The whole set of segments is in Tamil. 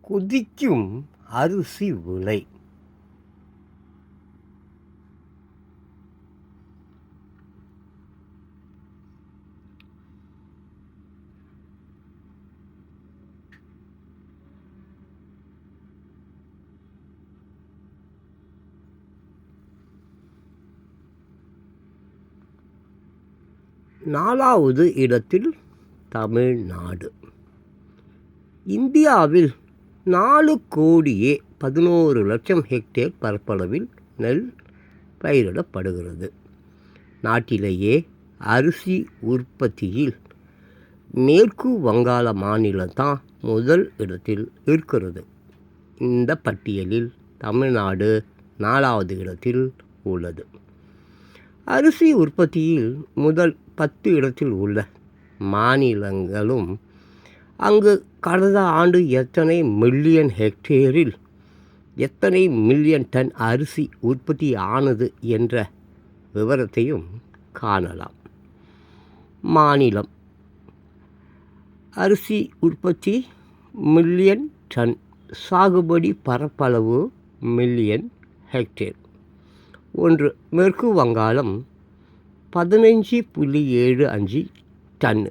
குதிக்கும் அரிசி விலை. நாலாவது இடத்தில் தமிழ்நாடு. இந்தியாவில் நாலு கோடியே பதினோரு லட்சம் ஹெக்டேர் பரப்பளவில் நெல் பயிரிடப்படுகிறது. நாட்டிலேயே அரிசி உற்பத்தியில் மேற்கு வங்காள மாநிலம்தான் முதல் இடத்தில் இருக்கிறது. இந்த பட்டியலில் தமிழ்நாடு நாலாவது இடத்தில் உள்ளது. அரிசி உற்பத்தியில் முதல் பத்து இடத்தில் உள்ள மாநிலங்களும் அங்கு கடந்த ஆண்டு எத்தனை மில்லியன் ஹெக்டேரில் எத்தனை மில்லியன் டன் அரிசி உற்பத்தி ஆனது என்ற விவரத்தையும் காணலாம். மாநிலம். அரிசி உற்பத்தி மில்லியன் டன் சாகுபடி பரப்பளவு மில்லியன் ஹெக்டேர். ஒன்று மேற்கு வங்காளம் பதினஞ்சு புள்ளி ஏழு அஞ்சு டன்னு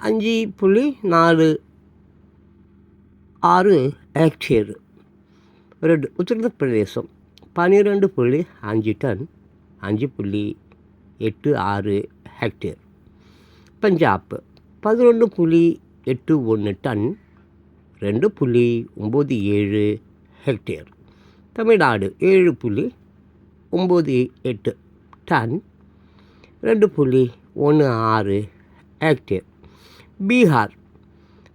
அஞ்சு புள்ளி நாலு ஆறு ஹெக்டேர் ரெண்டு உத்தரப்பிரதேசம் பன்னிரெண்டு புள்ளி அஞ்சு டன் அஞ்சு புள்ளி எட்டு ஆறு ஹெக்டேர் பஞ்சாப் பதினொன்று புள்ளி எட்டு ஒன்று டன் ரெண்டு புள்ளி ஒம்பது ஏழு ஹெக்டேர் தமிழ்நாடு ஏழு புள்ளி ஒம்பது எட்டு டன் ரெண்டு புள்ளி ஒன்று ஆறு ஹெக்டேர் பீகார்.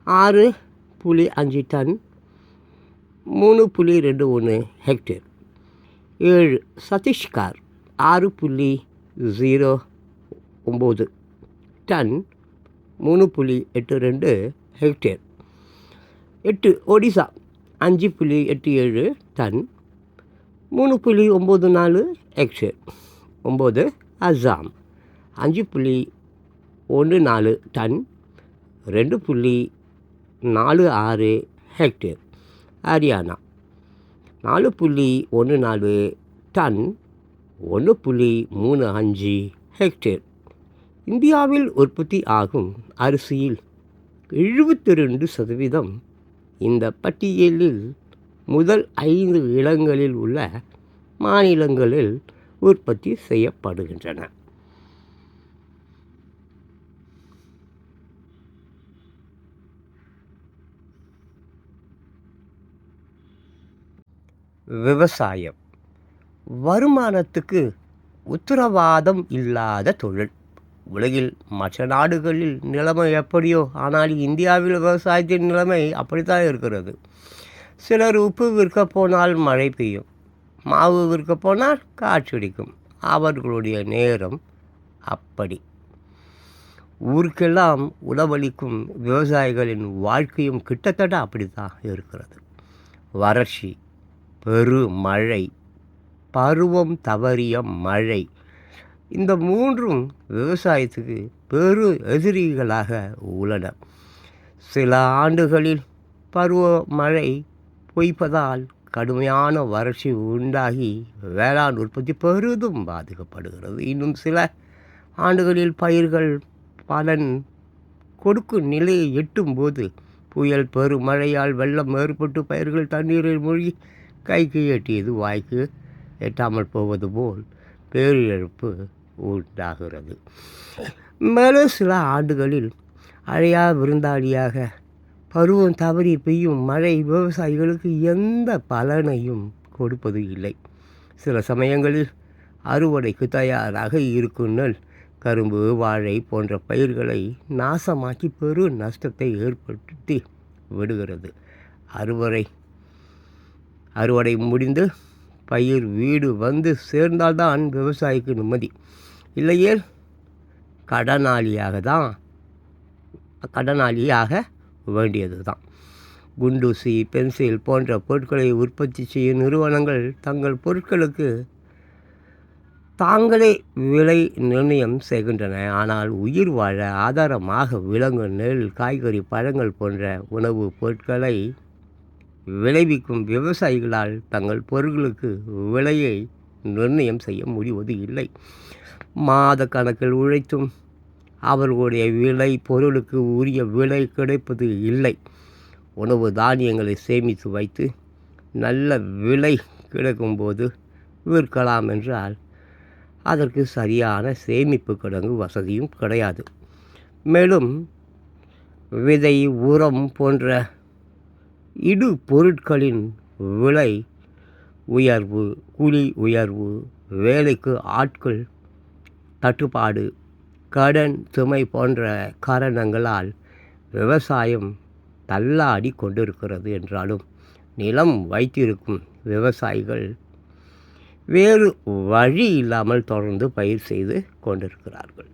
ஆறு புள்ளி அஞ்சு டன் மூணு புள்ளி ரெண்டு ஒன்று ஹெக்டேர் ஏழு சத்தீஸ்கர் ஆறு புள்ளி ஜீரோ ஒம்பது டன் மூணு புள்ளி எட்டு ரெண்டு ஹெக்டேர் எட்டு ஒடிசா அஞ்சு புள்ளி எட்டு ஏழு டன் மூணு புள்ளி ஒம்பது நாலு ஹெக்டேர் ஒம்பது அஸ்ஸாம் அஞ்சு புள்ளி ஒன்று நாலு டன் ரெண்டு புள்ளி நாலு ஆறு ஹெக்டேர் ஹரியானா. நாலு புள்ளி ஒன்று நாலு டன் ஒன்று புள்ளி மூணு அஞ்சு ஹெக்டேர் இந்தியாவில் உற்பத்தி ஆகும் அரிசியில் எழுபத்தி ரெண்டு சதவீதம் இந்த பட்டியலில் முதல் ஐந்து இடங்களில் உள்ள மாநிலங்களில் உற்பத்தி செய்யப்படுகின்றன. விவசாயம். வருமானத்துக்கு உத்தரவாதம் இல்லாத தொழில். உலகில் மற்ற நாடுகளில் நிலைமை எப்படியோ ஆனால் இந்தியாவில் விவசாயத்தின் நிலைமை அப்படித்தான் இருக்கிறது. சிலர் உப்பு விற்க போனால் மழை பெய்யும். மாவு விற்க போனால் காற்றடிக்கும் அவர்களுடைய நேரம் அப்படி. ஊருக்கெல்லாம் உணவளிக்கும் விவசாயிகளின் வாழ்க்கையும் கிட்டத்தட்ட அப்படித்தான் இருக்கிறது. வறட்சி பெருமழை. பருவம் தவறிய மழை. இந்த மூன்றும் விவசாயத்துக்கு பெரு எதிரிகளாக உள்ளன. சில ஆண்டுகளில் பருவ மழை பொய்ப்பதால் கடுமையான வறட்சி உண்டாகி வேளாண் உற்பத்தி பெரிதும் பாதிக்கப்படுகிறது. இன்னும் சில ஆண்டுகளில் பயிர்கள் பலன் கொடுக்கும் நிலையை எட்டும்போது புயல் பெருமழையால் வெள்ளம் ஏற்பட்டு பயிர்கள் தண்ணீரில் மூழ்கி கைக்கு எட்டியது வாய்க்கு எட்டாமல் போவது போல் பேரிழப்பு உண்டாகிறது. மேலும் சில ஆண்டுகளில் அழையா விருந்தாளியாக பருவம் தவறி பெய்யும் மழை விவசாயிகளுக்கு எந்த பலனையும் கொடுப்பது இல்லை. சில சமயங்களில் அறுவடைக்கு தயாராக இருக்கும் நெல் கரும்பு வாழை போன்ற பயிர்களை நாசமாக்கி பெரு நஷ்டத்தை ஏற்படுத்தி விடுகிறது. அறுவடை அறுவடை முடிந்து பயிர் வீடு வந்து சேர்ந்தால்தான் விவசாயிக்கு நிம்மதி. இல்லையே கடனாளியாக தான் கடனாளியாக வேண்டியது தான் குண்டூசி பென்சில் போன்ற பொருட்களை உற்பத்தி செய்யும் நிறுவனங்கள் தங்கள் பொருட்களுக்கு தாங்களே விலை நிர்ணயம் செய்கின்றன. ஆனால் உயிர் வாழ ஆதாரமாக விலங்கு நெல் காய்கறி பழங்கள் போன்ற உணவுப் பொருட்களை விளைவிக்கும் விவசாயிகளால் தங்கள் பொருட்களுக்கு விலையை நிர்ணயம் செய்ய முடிவது இல்லை. மாத கணக்கில் உழைத்தும் அவர்களுடைய விலை பொருளுக்கு உரிய விலை கிடைப்பது இல்லை. உணவு தானியங்களை சேமித்து வைத்து நல்ல விலை கிடைக்கும்போது விற்கலாம் என்றால் அதற்கு சரியான சேமிப்பு கிடங்கு வசதியும் கிடையாது. மேலும் விதை உரம் போன்ற இடு பொருட்களின் விலை உயர்வு கூலி உயர்வு வேலைக்கு ஆட்கள் தட்டுப்பாடு கடன் சுமை போன்ற காரணங்களால் விவசாயம் தள்ளாடி கொண்டிருக்கிறது என்றாலும் நிலம் வைத்திருக்கும் விவசாயிகள் வேறு வழி இல்லாமல் தொடர்ந்து பயிர் செய்து கொண்டிருக்கிறார்கள்.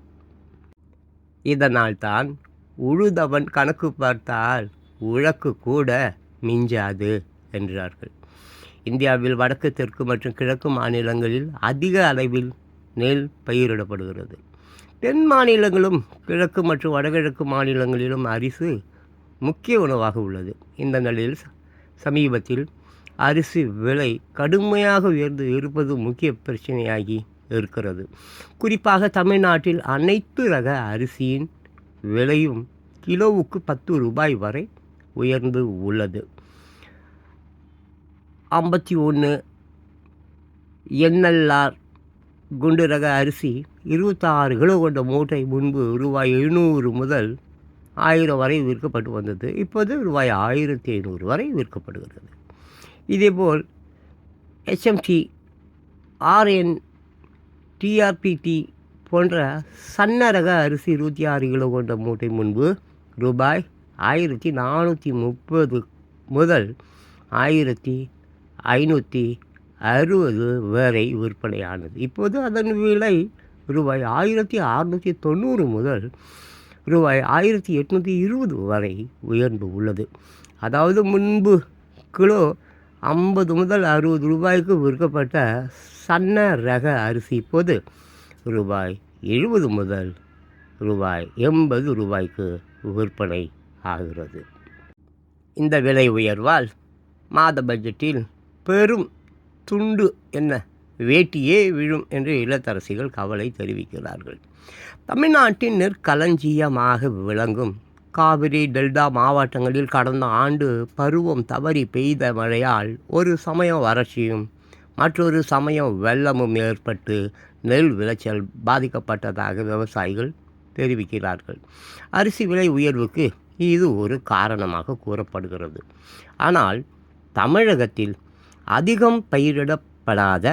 இதனால்தான் உழுதவன் கணக்கு பார்த்தால் உழக்கு கூட மிஞ்சாது என்றார்கள். இந்தியாவில் வடக்கு தெற்கு மற்றும் கிழக்கு மாநிலங்களில் அதிக அளவில் நெல் பயிரிடப்படுகிறது. தென் மாநிலங்களும் கிழக்கு மற்றும் வடகிழக்கு மாநிலங்களிலும் அரிசி முக்கிய உணவாக உள்ளது. இந்த நிலையில் சமீபத்தில் அரிசி விலை கடுமையாக உயர்ந்து இருப்பது முக்கிய பிரச்சனையாகி இருக்கிறது. குறிப்பாக தமிழ்நாட்டில் அனைத்து ரக அரிசியின் விலையும் கிலோவுக்கு பத்து ரூபாய் வரை உயர்ந்து உள்ளது. ஐம்பத்தி ஒன்று என்எல்ஆர் குண்டு ரக அரிசி இருபத்தாறு கிலோ கொண்ட மூட்டை முன்பு ரூபாய் எழுநூறு முதல் ஆயிரம் வரை விற்கப்பட்டு வந்தது. இப்போது ரூபாய் ஆயிரத்தி ஐநூறு வரை விற்கப்படுகிறது. இதேபோல் ஹெச்எம்டி ஆர்என் டிஆர்பிடி போன்ற சன்ன ரக அரிசி இருபத்தி ஆறு கிலோ கொண்ட மூட்டை முன்பு ரூபாய் ஆயிரத்தி நானூற்றி முப்பது முதல் ஆயிரத்தி ஐநூற்றி அறுபது வரை விற்பனையானது. இப்போது அதன் விலை ரூபாய் ஆயிரத்தி அறுநூற்றி தொண்ணூறு முதல் ரூபாய் ஆயிரத்தி எட்நூற்றி இருபது வரை உயர்ந்து உள்ளது. அதாவது முன்பு கிலோ ஐம்பது முதல் அறுபது ரூபாய்க்கு விற்கப்பட்ட சன்ன ரக அரிசி இப்போது ரூபாய் எழுபது முதல் ரூபாய் எண்பது ரூபாய்க்கு விற்பனை ஆகிறது. இந்த விலை உயர்வால் மாத பட்ஜெட்டில் பெரும் துண்டு என்ன வேட்டியே விழும் என்று இல்லத்தரசிகள் கவலை தெரிவிக்கிறார்கள். தமிழ்நாட்டின் நெற்களஞ்சியமாக விளங்கும் காவிரி டெல்டா மாவட்டங்களில் கடந்த ஆண்டு பருவம் தவறி பெய்த மழையால் ஒரு சமயம் வறட்சியும் மற்றொரு சமயம் வெள்ளமும் ஏற்பட்டு நெல் விளைச்சல் பாதிக்கப்பட்டதாக விவசாயிகள் தெரிவிக்கிறார்கள். அரிசி விலை உயர்வுக்கு இது ஒரு காரணமாக கூறப்படுகிறது. ஆனால் தமிழகத்தில் அதிகம் பயிரிடப்படாத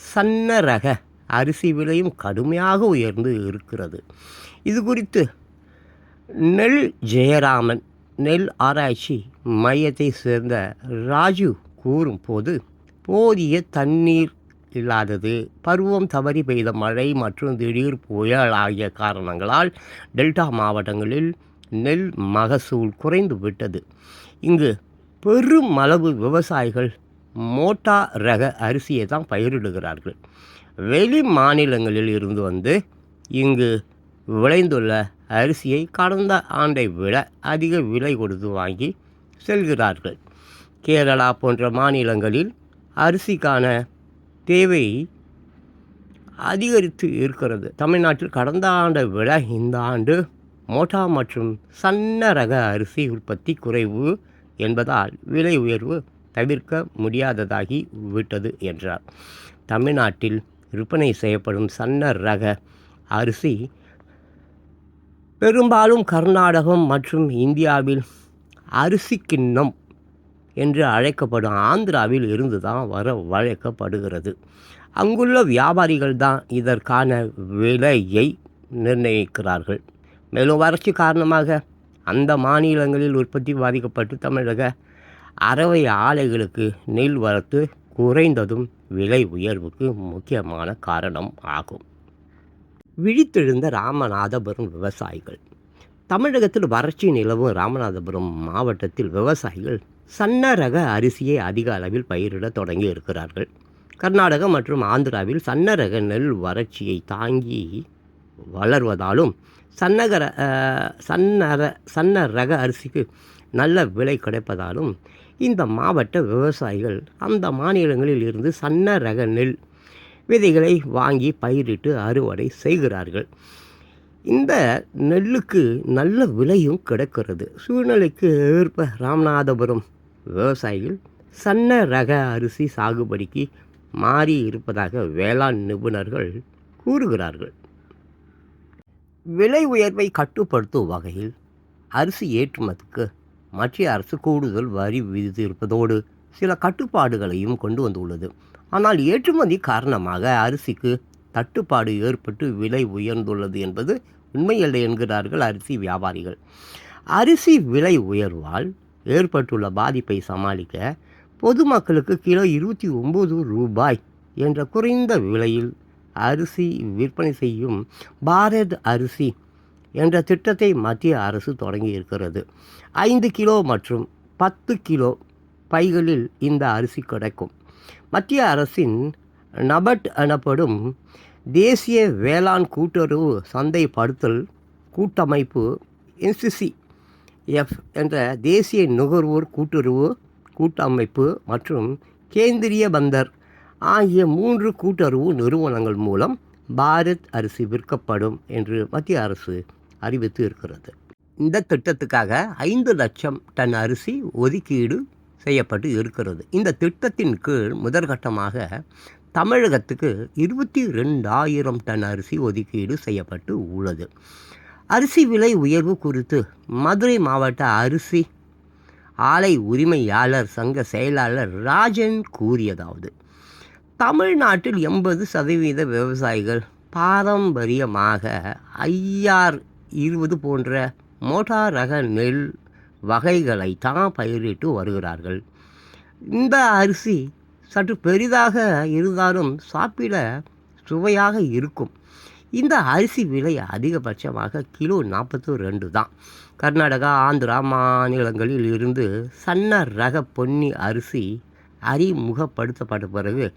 சன்ன ரக அரிசி விலையும் கடுமையாக உயர்ந்து இருக்கிறது. இது குறித்து நெல் ஜெயராமன் நெல் ஆராய்ச்சி மையத்தை சேர்ந்த ராஜு கூறும் போது போதிய தண்ணீர் இல்லாதது பருவம் தவறி பெய்த மழை மற்றும் திடீர் புயல் ஆகிய காரணங்களால் டெல்டா மாவட்டங்களில் நெல் மகசூல் குறைந்து விட்டது. இங்கு பெரும் அளவு விவசாயிகள் மோட்டா ரக அரிசியை தான் பயிரிடுகிறார்கள். வெளி மாநிலங்களில் இருந்து வந்து இங்கு விளைந்துள்ள அரிசியை கடந்த ஆண்டை விட அதிக விலை கொடுத்து வாங்கி செல்கிறார்கள். கேரளா போன்ற மாநிலங்களில் அரிசிக்கான தேவை அதிகரித்து இருக்கிறது. தமிழ்நாட்டில் கடந்த ஆண்டை விட இந்த ஆண்டு மோட்டா மற்றும் சன்ன ரக அரிசி உற்பத்தி குறைவு என்பதால் விலை உயர்வு தவிர்க்க முடியாததாகி விட்டது என்றார். தமிழ்நாட்டில் விற்பனை செய்யப்படும் சன்ன ரக அரிசி பெரும்பாலும் கர்நாடகம் மற்றும் இந்தியாவில் அரிசி கிண்ணம் என்று அழைக்கப்படும் ஆந்திராவில் இருந்து தான் வர வழக்கப்படுகிறது. அங்குள்ள வியாபாரிகள் தான் இதற்கான விலையை நிர்ணயிக்கிறார்கள். மேலும் வறட்சி காரணமாக அந்த மாநிலங்களில் உற்பத்தி பாதிக்கப்பட்டு தமிழக அறவை ஆலைகளுக்கு நெல் வரத்து குறைந்ததும் விலை உயர்வுக்கு முக்கியமான காரணம் ஆகும். விழித்தெழுந்த ராமநாதபுரம் விவசாயிகள். தமிழகத்தில் வறட்சி நிலவும் ராமநாதபுரம் மாவட்டத்தில் விவசாயிகள் சன்ன ரக அரிசியை அதிக அளவில் பயிரிட தொடங்கி இருக்கிறார்கள். கர்நாடகா மற்றும் ஆந்திராவில் சன்னரக நெல் வறட்சியை தாங்கி வளர்வதாலும் சன்னகர சன்னர சன்ன ரக அரிசிக்கு நல்ல விலை கிடைப்பதாலும் இந்த மாவட்ட விவசாயிகள் அந்த மாநிலங்களில் இருந்து சன்ன ரக நெல் விதைகளை வாங்கி பயிரிட்டு அறுவடை செய்கிறார்கள். இந்த நெல்லுக்கு நல்ல விலையும் கிடைக்கிறது. சூழ்நிலைக்கு ஏற்ப ராமநாதபுரம் விவசாயிகள் சன்ன ரக அரிசி சாகுபடிக்கு மாறி இருப்பதாக வேளாண் நிபுணர்கள் கூறுகிறார்கள். விலை உயர்வை கட்டுப்படுத்தும் வகையில் அரிசி ஏற்றுமதிக்கு மத்திய அரசு கூடுதல் வரி விதித்திருப்பதோடு சில கட்டுப்பாடுகளையும் கொண்டு வந்துள்ளது. ஆனால் ஏற்றுமதி காரணமாக அரிசிக்கு தட்டுப்பாடு ஏற்பட்டு விலை உயர்ந்துள்ளது என்பது உண்மையில்லை என்கிறார்கள் அரிசி வியாபாரிகள். அரிசி விலை உயர்வால் ஏற்பட்டுள்ள பாதிப்பை சமாளிக்க பொதுமக்களுக்கு கிலோ இருபத்தி ஒம்பது ரூபாய் என்ற குறைந்த விலையில் அரிசி விற்பனை செய்யும் பாரத் அரிசி என்ற திட்டத்தை மத்திய அரசு தொடங்கி இருக்கிறது ஐந்து கிலோ மற்றும் பத்து கிலோ பைகளில் இந்த அரிசி கிடைக்கும். மத்திய அரசின் நபட் எனப்படும் தேசிய வேளாண் கூட்டுறவு சந்தைப்படுத்தல் கூட்டமைப்பு என்சிசி எஃப் என்ற தேசிய நுகர்வோர் கூட்டுறவு கூட்டமைப்பு மற்றும் கேந்திரிய பந்தர் ஆகிய மூன்று கூட்டுறவு நிறுவனங்கள் மூலம் பாரத் அரிசி விற்கப்படும் என்று மத்திய அரசு அறிவித்து இருக்கிறது. இந்த திட்டத்துக்காக ஐந்து லட்சம் டன் அரிசி ஒதுக்கீடு செய்யப்பட்டு இருக்கிறது. இந்த திட்டத்தின் கீழ் முதற்கட்டமாக தமிழகத்துக்கு இருபத்தி ரெண்டாயிரம் டன் அரிசி ஒதுக்கீடு செய்யப்பட்டு உள்ளது. அரிசி விலை உயர்வு குறித்து மதுரை மாவட்ட அரிசி ஆலை உரிமையாளர் சங்க செயலாளர் ராஜன் கூறியதாவது தமிழ்நாட்டில் எண்பது சதவீத விவசாயிகள் பாரம்பரியமாக ஐஆர் இருபது போன்ற மோட்டார் ரக நெல் வகைகளை தான் பயிரிட்டு வருகிறார்கள். இந்த அரிசி சற்று பெரிதாக இருந்தாலும் சாப்பிட சுவையாக இருக்கும். இந்த அரிசி விலை அதிகபட்சமாக கிலோ நாற்பத்தி ரெண்டு தான். கர்நாடகா ஆந்திரா மாநிலங்களில் இருந்து சன்ன ரக பொன்னி அரிசி அறிமுகப்படுத்தப்பட்ட பிறகு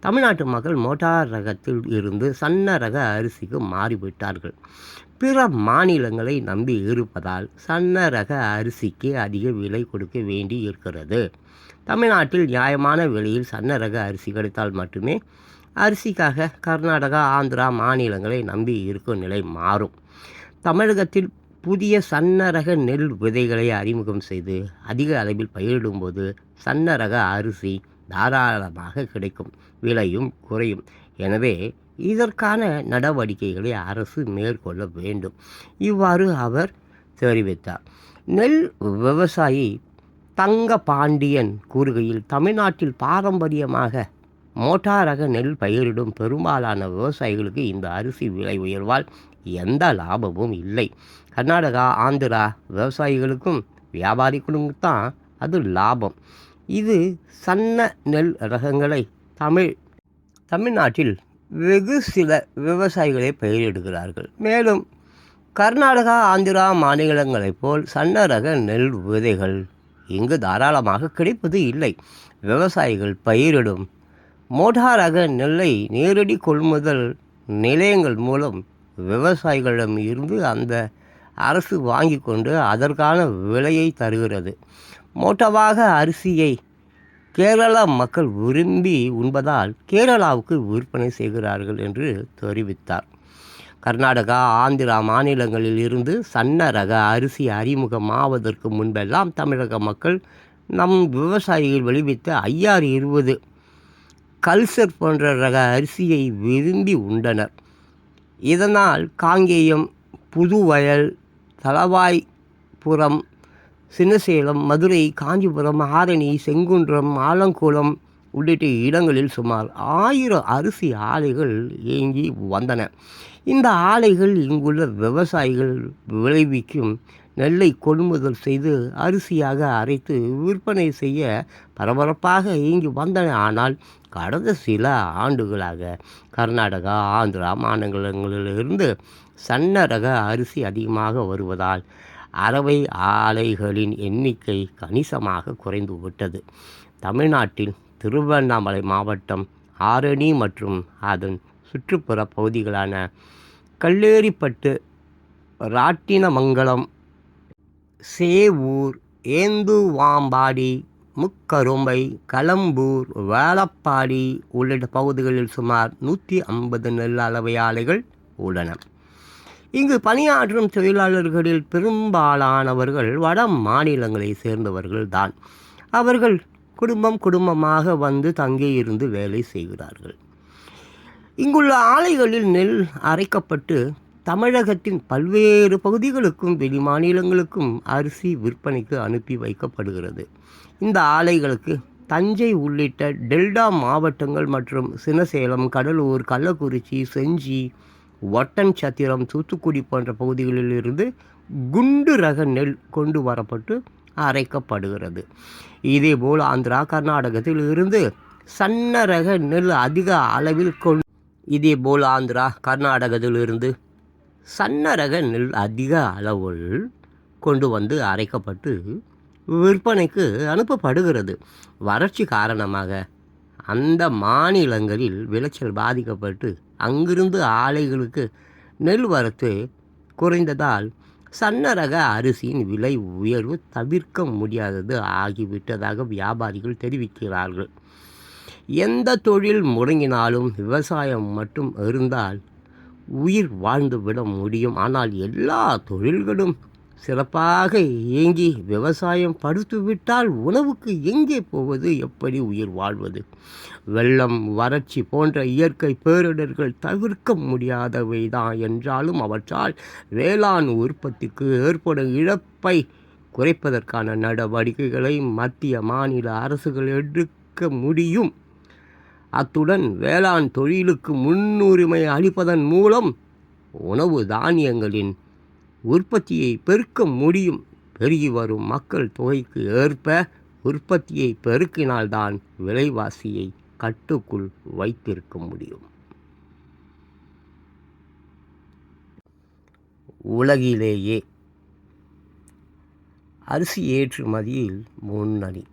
தமிழ்நாட்டு மக்கள் மோட்டார் ரகத்தில் இருந்து சன்ன ரக அரிசிக்கு மாறிவிட்டார்கள். பிற மாநிலங்களை நம்பி இருப்பதால் சன்ன ரக அரிசிக்கு அதிக விலை கொடுக்க வேண்டி இருக்கிறது. தமிழ்நாட்டில் நியாயமான விலையில் சன்ன ரக அரிசி கிடைத்தால் மட்டுமே அரிசிக்காக கர்நாடகா ஆந்திரா மாநிலங்களை நம்பி இருக்கும் நிலை மாறும். தமிழகத்தில் புதிய சன்ன ரக நெல் விதைகளை அறிமுகம் செய்து அதிக அளவில் பயிரிடும்போது சன்ன ரக அரிசி தாராளமாக கிடைக்கும். விலையும் குறையும். எனவே இதற்கான நடவடிக்கைகளை அரசு மேற்கொள்ள வேண்டும். இவ்வாறு அவர் தெரிவித்தார். நெல் விவசாயி தங்க பாண்டியன் கூறுகையில் தமிழ்நாட்டில் பாரம்பரியமாக மோட்டாரக நெல் பயிரிடும் பெரும்பாலான விவசாயிகளுக்கு இந்த அரிசி விலை உயர்வால் எந்த லாபமும் இல்லை. கர்நாடகா ஆந்திரா விவசாயிகளுக்கும் வியாபாரிகளுக்கும் தான் அது லாபம். இது சன்ன நெல் ரகங்களை தமிழ் தமிழ்நாட்டில் வெகு சில விவசாயிகளை பயிரிடுகிறார்கள். மேலும் கர்நாடகா ஆந்திரா மாநிலங்களைப் போல் சன்ன ரக நெல் விதைகள் இங்கு தாராளமாக கிடைப்பது இல்லை. விவசாயிகள் பயிரிடும் மோட்டார் ரக நெல்லை நேரடி கொள்முதல் நிலையங்கள் மூலம் விவசாயிகளிடம் இருந்து அந்த அரசு வாங்கி கொண்டு அதற்கான விலையை தருகிறது. மோட்டவாக அரிசியை கேரளா மக்கள் விரும்பி உண்பதால் கேரளாவுக்கு விற்பனை செய்கிறார்கள் என்று தெரிவித்தார். கர்நாடகா ஆந்திரா மாநிலங்களில் இருந்து சன்ன ரக அரிசி அறிமுகமாவதற்கு முன்பெல்லாம் தமிழக மக்கள் நம் விவசாயிகள் விளைவித்த ஐயாறு இருபது கல்சர் போன்ற ரக அரிசியை விரும்பி உண்டனர். இதனால் காங்கேயம் புதுவயல் தளவாய்புரம் சின்னசேலம் மதுரை காஞ்சிபுரம் ஆரணி செங்குன்றம் ஆலங்குளம் உள்ளிட்ட இடங்களில் சுமார் ஆயிரம் அரிசி ஆலைகள் இயங்கி வந்தன. இந்த ஆலைகள் இங்குள்ள விவசாயிகள் விளைவிக்கும் நெல்லை கொள்முதல் செய்து அரிசியாக அரைத்து விற்பனை செய்ய பரபரப்பாக இயங்கி வந்தன. ஆனால் கடந்த சில ஆண்டுகளாக கர்நாடகா ஆந்திரா மாநிலங்களிலிருந்து சன்னரக அரிசி அதிகமாக வருவதால் அரவை ஆலைகளின் எண்ணிக்கை கணிசமாக குறைந்து விட்டது. தமிழ்நாட்டில் திருவண்ணாமலை மாவட்டம் ஆரணி மற்றும் அதன் சுற்றுப்புற பகுதிகளான கல்லேரிப்பட்டு ராட்டினமங்கலம் சேவூர் ஏந்துவாம்பாடி முக்கரும்பை கலம்பூர் வேளப்பாடி உள்ளிட்ட பகுதிகளில் சுமார் நூற்றி ஐம்பது நெல் அளவை ஆலைகள் உள்ளன. இங்கு பணியாற்றும் தொழிலாளர்களில் பெரும்பாலானவர்கள் வட மாநிலங்களை சேர்ந்தவர்கள் தான் அவர்கள் குடும்பம் குடும்பமாக வந்து தங்கியிருந்து வேலை செய்கிறார்கள். இங்குள்ள ஆலைகளில் நெல் அரைக்கப்பட்டு தமிழகத்தின் பல்வேறு பகுதிகளுக்கும் வெளி மாநிலங்களுக்கும் அரிசி விற்பனைக்கு அனுப்பி வைக்கப்படுகிறது. இந்த ஆலைகளுக்கு தஞ்சை உள்ளிட்ட டெல்டா மாவட்டங்கள் மற்றும் சினசேலம் கடலூர் கள்ளக்குறிச்சி செஞ்சி ஒட்டன்சத்திரம் தூத்துக்குடி போன்ற பகுதிகளில் இருந்து குண்டு ரக நெல் கொண்டு வரப்பட்டு அரைக்கப்படுகிறது. இதேபோல் ஆந்திரா கர்நாடகத்தில் இருந்து சன்ன ரக நெல் அதிக அளவில் கொண்டு இதேபோல் ஆந்திரா கர்நாடகத்திலிருந்து சன்ன ரக நெல் அதிக அளவில் கொண்டு வந்து அரைக்கப்பட்டு விற்பனைக்கு அனுப்பப்படுகிறது. வறட்சி காரணமாக அந்த மாநிலங்களில் விளைச்சல் பாதிக்கப்பட்டு அங்கிருந்து ஆலைகளுக்கு நெல் வரத்து குறைந்ததால் சன்ன ரக அரிசியின் விலை உயர்வு தவிர்க்க முடியாதது ஆகிவிட்டதாக வியாபாரிகள் தெரிவிக்கிறார்கள். எந்த தொழில் முடங்கினாலும் விவசாயம் மட்டும் இருந்தால் உயிர் வாழ்ந்து விட முடியும். ஆனால் எல்லா தொழில்களும் சிறப்பாக இயங்கி விவசாயம் படுத்துவிட்டால் உணவுக்கு எங்கே போவது? எப்படி உயிர் வாழ்வது? வெள்ளம் வறட்சி போன்ற இயற்கை பேரிடர்கள் தவிர்க்க முடியாதவை தான் என்றாலும் அவற்றால் வேளாண் உற்பத்திக்கு ஏற்படும் இழப்பை குறைப்பதற்கான நடவடிக்கைகளை மத்திய மாநில அரசுகள் எடுக்க முடியும். அத்துடன் வேளாண் தொழிலுக்கு முன்னுரிமை அளிப்பதன் மூலம் உணவு தானியங்களின் உற்பத்தியை பெருக்க முடியும். பெருகி வரும் மக்கள் தொகைக்கு ஏற்ப உற்பத்தியை பெருக்கினால்தான் விலைவாசியை கட்டுக்குள் வைத்திருக்க முடியும். உலகிலேயே அரிசி ஏற்றுமதியில் முன்னணி.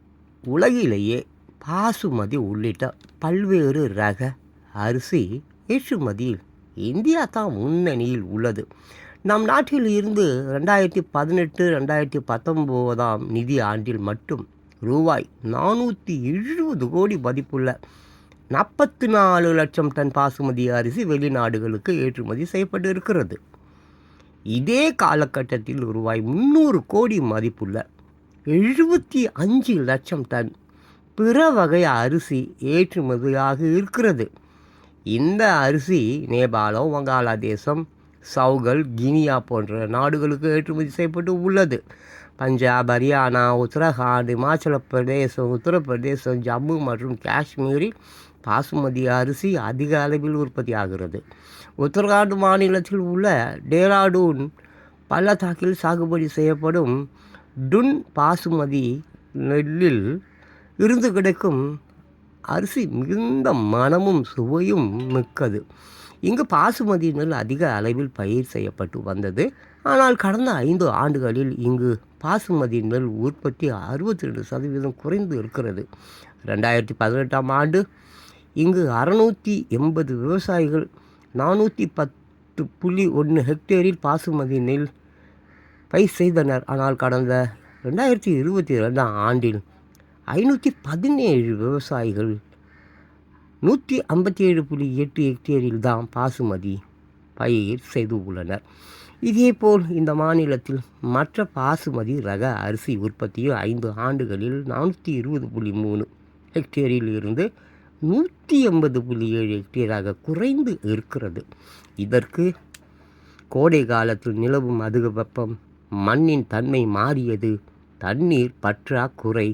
உலகிலேயே பாசுமதி உள்ளிட்ட பல்வேறு ரக அரிசி ஏற்றுமதியில் இந்தியா தான் முன்னணியில் உள்ளது. நம் நாட்டில் இருந்து ரெண்டாயிரத்தி பதினெட்டு ரெண்டாயிரத்தி பத்தொம்போதாம் நிதி ஆண்டில் மட்டும் ரூபாய் நானூற்றி எழுபது கோடி மதிப்புள்ள நாற்பத்தி நாலு லட்சம் டன் பாசுமதி அரிசி வெளிநாடுகளுக்கு ஏற்றுமதி செய்யப்பட்டு இருக்கிறது இதே காலகட்டத்தில் ரூபாய் முந்நூறு கோடி மதிப்புள்ள எழுபத்தி அஞ்சு லட்சம் டன் பிற வகை அரிசி ஏற்றுமதியாக இருக்கிறது. இந்த அரிசி நேபாளம் வங்காளதேசம் சவுகல் கினியா போன்ற நாடுகளுக்கு ஏற்றுமதி செய்யப்பட்டு உள்ளது. பஞ்சாப் ஹரியானா உத்தரகாண்ட் இமாச்சல பிரதேசம் உத்தரப்பிரதேசம் ஜம்மு மற்றும் காஷ்மீரில் பாசுமதி அரிசி அதிக அளவில் உற்பத்தி ஆகிறது உத்தரகாண்ட் மாநிலத்தில் உள்ள டேராடூன் பள்ளத்தாக்கில் சாகுபடி செய்யப்படும் டுன் பாசுமதி நெல்லில் இருந்து கிடைக்கும் அரிசி மிகுந்த மனமும் சுவையும் மிக்கது. இங்கு பாசுமதி நெல் அதிக அளவில் பயிர் செய்யப்பட்டு வந்தது. ஆனால் கடந்த ஐந்து ஆண்டுகளில் இங்கு பாசுமதி நெல் உற்பத்தி அறுபத்தி ரெண்டு சதவீதம் குறைந்து இருக்கிறது. ரெண்டாயிரத்தி பதினெட்டாம் ஆண்டு இங்கு அறுநூற்றி எண்பது விவசாயிகள் நானூற்றி பத்து புள்ளி ஒன்று ஹெக்டேரில் பாசுமதி நெல் பயிர் செய்தனர். ஆனால் கடந்த ரெண்டாயிரத்தி இருபத்தி ரெண்டாம் ஆண்டில் ஐநூற்றி பதினேழு விவசாயிகள் நூற்றி ஐம்பத்தி ஏழு புள்ளி எட்டு ஹெக்டேரில் தான் பாசுமதி பயிர் செய்து உள்ளனர். இதேபோல் இந்த மாநிலத்தில் மற்ற பாசுமதி ரக அரிசி உற்பத்தியும் ஐந்து ஆண்டுகளில் நானூற்றி இருபது புள்ளி மூணு ஹெக்டேரில் இருந்து நூற்றி எண்பது புள்ளி ஏழு ஹெக்டேராக குறைந்து இருக்கிறது. இதற்கு கோடை காலத்தில் நிலவும் அதிக வெப்பம் மண்ணின் தன்மை மாறியது. தண்ணீர் பற்றாக்குறை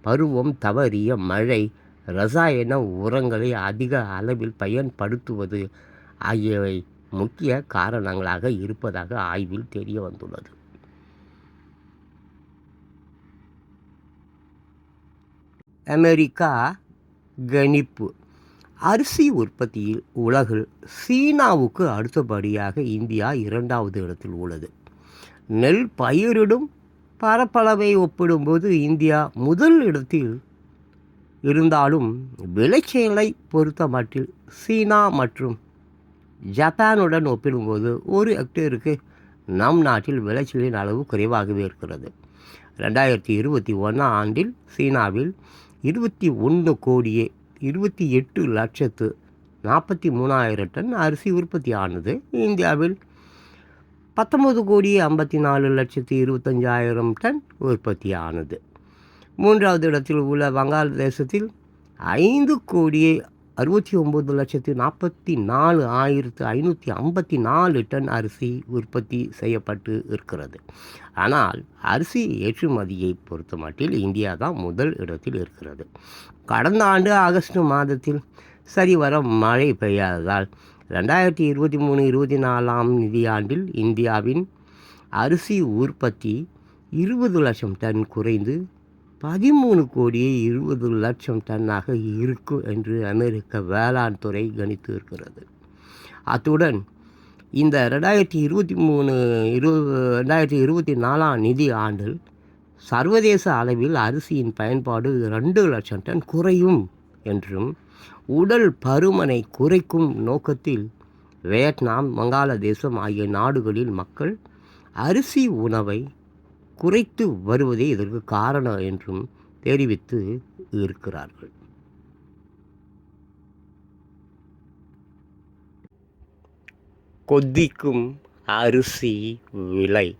பருவம் தவறிய மழை ரசாயன உரங்களை அதிக அளவில் பயன்படுத்துவது ஆகியவை முக்கிய காரணங்களாக இருப்பதாக ஆய்வில் தெரிய வந்துள்ளது. அமெரிக்கா கணிப்பு. அரிசி உற்பத்தியில் உலகில் சீனாவுக்கு அடுத்தபடியாக இந்தியா இரண்டாவது இடத்தில் உள்ளது. நெல் பயிரிடும் பரப்பளவை ஒப்பிடும்போது இந்தியா முதல் இடத்தில் இருந்தாலும் விளைச்சலை பொறுத்த மட்டில் சீனா மற்றும் ஜப்பானுடன் ஒப்பிடும்போது ஒரு ஹெக்டேருக்கு நம் நாட்டில் விளைச்சலின் அளவு குறைவாகவே இருக்கிறது. ரெண்டாயிரத்தி இருபத்தி ஒன்றாம் ஆண்டில் சீனாவில் இருபத்தி ஒன்று கோடியே இருபத்தி எட்டு லட்சத்து நாற்பத்தி மூணாயிரம் டன் அரிசி உற்பத்தி ஆனது. இந்தியாவில் பத்தொம்பது கோடியே ஐம்பத்தி நாலு லட்சத்தி இருபத்தஞ்சாயிரம் டன் உற்பத்தி ஆனது. மூன்றாவது இடத்தில் உள்ள வங்காளதேசத்தில் ஐந்து கோடியே அறுபத்தி ஒம்பது லட்சத்து நாற்பத்தி நாலு ஆயிரத்து ஐநூற்றி ஐம்பத்தி நாலு டன் அரிசி உற்பத்தி செய்யப்பட்டு இருக்கிறது. ஆனால் அரிசி ஏற்றுமதியை பொறுத்த மட்டில் இந்தியா தான் முதல் இடத்தில் இருக்கிறது. கடந்த ஆண்டு ஆகஸ்ட் மாதத்தில் சரிவர மழை பெய்யாததால் ரெண்டாயிரத்தி இருபத்தி மூணு இருபத்தி நாலாம் நிதியாண்டில் இந்தியாவின் அரிசி உற்பத்தி இருபது லட்சம் டன் குறைந்து பதிமூணு கோடியே இருபது லட்சம் டன்னாக இருக்கும் என்று அமெரிக்க வேளாண் துறை கணித்து இருக்கிறது. அத்துடன் இந்த ரெண்டாயிரத்தி இருபத்தி மூணு இரு ரெண்டாயிரத்தி இருபத்தி நாலாம் நிதி ஆண்டில் சர்வதேச அளவில் அரிசியின் பயன்பாடு ரெண்டு லட்சம் டன் குறையும் என்றும் உடல் பருமனை குறைக்கும் நோக்கத்தில் வியட்நாம் வங்காளதேசம் ஆகிய நாடுகளில் மக்கள் அரிசி உணவை குறைத்து வருவதே இதற்கு காரணம் என்றும் தெரிவித்து இருக்கிறார்கள். கொதிக்கும் அரிசி விலை.